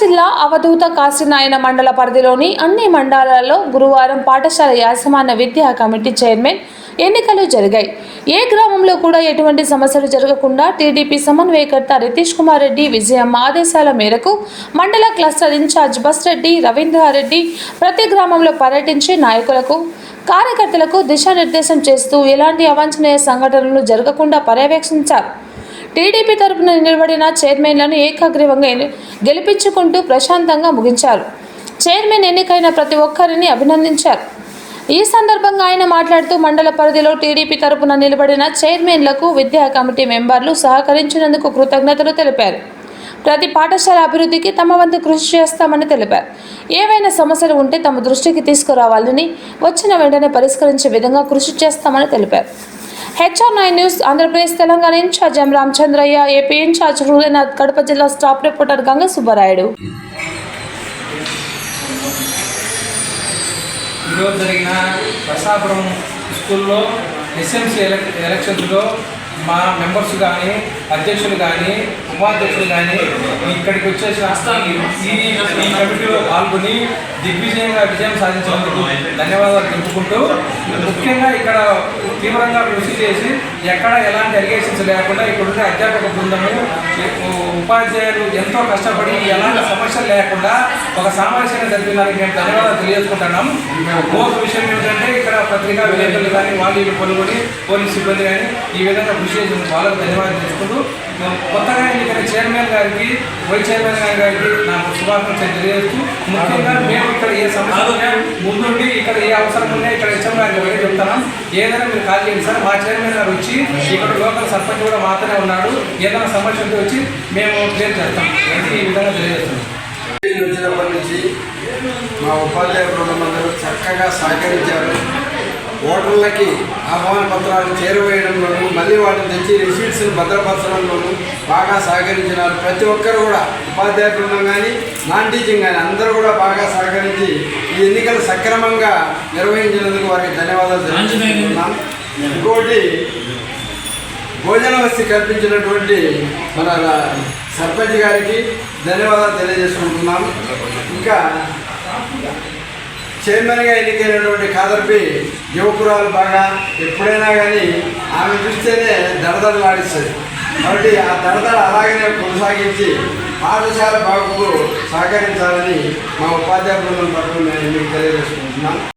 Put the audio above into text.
జిల్లా అవధూత కాశీనాయన మండల పరిధిలోని అన్ని మండలాల్లో గురువారం పాఠశాల యాజమాన్య విద్యా కమిటీ చైర్మన్ ఎన్నికలు జరిగాయి. ఏ గ్రామంలో కూడా ఎటువంటి సమస్యలు జరగకుండా టీడీపీ సమన్వయకర్త రితీష్ కుమార్ రెడ్డి విజయమ్మ ఆదేశాల మేరకు మండల క్లస్టర్ ఇన్ఛార్జ్ బస్ రెడ్డి రవీంద్రారెడ్డి ప్రతి గ్రామంలో పర్యటించి నాయకులకు కార్యకర్తలకు దిశానిర్దేశం చేస్తూ ఎలాంటి అవాంఛనీయ సంఘటనలు జరగకుండా పర్యవేక్షించారు. టీడీపీ తరపున నిలబడిన చైర్మన్లను ఏకాగ్రీవంగా గెలిపించుకుంటూ ప్రశాంతంగా ముగించారు. చైర్మన్ ఎన్నికైన ప్రతి ఒక్కరిని అభినందించారు. ఈ సందర్భంగా ఆయన మాట్లాడుతూ మండల పరిధిలో టీడీపీ తరపున నిలబడిన చైర్మన్లకు విద్యా కమిటీ మెంబర్లు సహకరించినందుకు కృతజ్ఞతలు తెలిపారు. ప్రతి పాఠశాల అభివృద్ధికి తమ వంతు కృషి చేస్తామని తెలిపారు. ఏవైనా సమస్యలు ఉంటే తమ దృష్టికి తీసుకురావాలని వచ్చిన వెంటనే పరిష్కరించే విధంగా కృషి చేస్తామని తెలిపారు. HR nine news Andhra Pradesh Telangana incharge M Ramachandraiah AP incharge Hridayanath Kadapa జిల్లా స్టాఫ్ రిపోర్టర్ గంగ సుబ్బరాయుడు. ఈరోజు జరిగిన ప్రసాపురం స్కూల్లో ఎస్ఎంసీ ఎలక్షన్స్లో మా మెంబర్స్ కానీ అధ్యక్షులు కానీ ఉపాధ్యక్షులు కానీ ఇక్కడికి వచ్చేసిన ఈ ఈ కమిటీలో పాల్గొని దిగ్విజయంగా విజయం సాధించినందుకు ధన్యవాదాలు తెలుపుకుంటూ ముఖ్యంగా ఇక్కడ తీవ్రంగా కృషి చేసి ఎక్కడ ఎలాంటి అలిగేషన్స్ లేకుండా ఇక్కడున్న అధ్యాపక బృందము ఉపాధ్యాయులు ఎంతో కష్టపడి ఎలాంటి సమస్యలు లేకుండా ఒక సామరస్యంగా జరిపినానికి మేము ధన్యవాదాలు తెలియజేసుకుంటున్నాం. ఇంకొక విషయం ఏమిటంటే ఇక్కడ పత్రికా విలేకరులు కానీ వాళ్ళు వీళ్ళు పోలీస్ సిబ్బంది కానీ ఈ విధంగా కృషి చేసిన వాళ్ళకు ధన్యవాదాలు తెలుసుకుంటూ కొత్తగా ఎన్నికైన చైర్మన్ గారికి వైస్ చైర్మన్ గారికి నాకు శుభాకాంక్షలు తెలియజేస్తూ ముఖ్యంగా మేము ఇక్కడ ఏ సమస్య ముందుండి ఇక్కడ ఏ అవసరం ఉన్నా ఇక్కడ హెచ్ఎం గారికి వెళ్ళి చెప్తున్నాం. ఏదైనా మీరు కాల్ చేయండి సార్. మా చైర్మన్ గారు వచ్చి ఇక్కడ లోకల్ సర్పంచ్ కూడా మాత్రమే ఉన్నాడు. ఏదైనా సమస్య ఉంటే వచ్చి మేము క్లియర్ చేస్తాం ఇది ఈ విధంగా తెలియజేస్తున్నాం వచ్చినప్పటి నుంచి మా ఉపాధ్యాయ బృందమందరూ చక్కగా సహకరించారు. ఓటర్లకి ఆహ్వాన పత్రాలు చేరువేయడంలోనూ మళ్ళీ వాటిని తెచ్చి రిసీట్స్ని భద్రపరచడంలోనూ బాగా సహకరించినారు. ప్రతి ఒక్కరు కూడా ఉపాధ్యాయ బృందం కానీ నాన్ టీచింగ్ కానీ అందరూ కూడా బాగా సహకరించి ఈ ఎన్నికలు సక్రమంగా నిర్వహించినందుకు వారికి ధన్యవాదాలు తెలుపుతున్నాం ఇంకోటి భోజన వసతి కల్పించినటువంటి మన సర్పంచ్ గారికి ధన్యవాదాలు తెలియజేసుకుంటున్నాము. ఇంకా చైర్మన్గా ఎన్నికైనటువంటి కాదర్పి యువకురాలు బాగా ఎప్పుడైనా కానీ ఆమె చూస్తేనే దడదడలాడిస్తుంది కాబట్టి ఆ దడదడ అలాగనే కొనసాగించి పాఠశాల బాగుకు సహకరించాలని మా ఉపాధ్యాయ బృందం తరఫున నేను మీకు తెలియజేసుకుంటున్నాను.